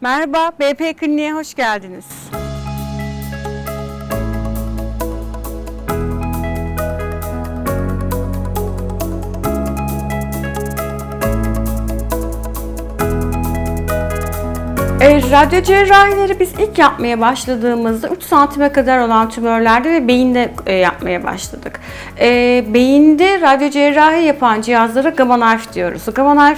Merhaba, BP Kliniğe hoş geldiniz. E, radyo cerrahileri biz ilk yapmaya başladığımızda 3 santime kadar olan tümörlerde ve beyinde e, yapmaya başladık. E, beyinde radyo cerrahi yapan cihazlara gamma knife diyoruz. Gamma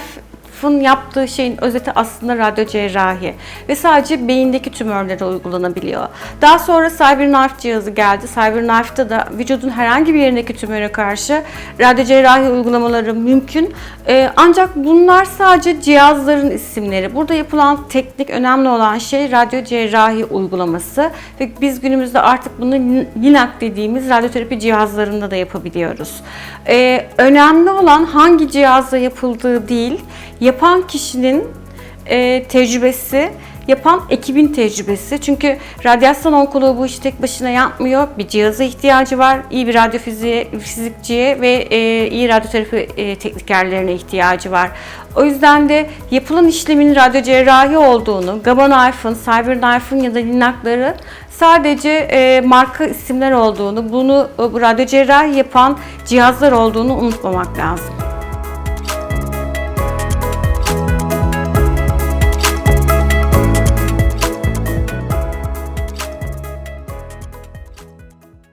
knife'ın yaptığı şeyin özeti aslında radyo cerrahi ve sadece beyindeki tümörlere uygulanabiliyor. Daha sonra CyberKnife cihazı geldi. CyberKnife'da da vücudun herhangi bir yerindeki tümöre karşı radyo cerrahi uygulamaları mümkün. Ee, ancak bunlar sadece cihazların isimleri. Burada yapılan teknik önemli olan şey radyo cerrahi uygulaması ve biz günümüzde artık bunu LINAC dediğimiz radyoterapi cihazlarında da yapabiliyoruz. Ee, önemli olan hangi cihazla yapıldığı değil, yapan kişinin e, tecrübesi, yapan ekibin tecrübesi. Çünkü radyasyon onkoloğu bu işi tek başına yapmıyor. Bir cihaza ihtiyacı var. İyi bir radyofizikçiye ve e, iyi radyoterapi e, teknikerlerine ihtiyacı var. O yüzden de yapılan işlemin radyo cerrahi olduğunu, Gamma Knife'ın, Cyber Knife'ın ya da Linak'ları sadece e, marka isimler olduğunu, bunu e, radyo cerrahi yapan cihazlar olduğunu unutmamak lazım.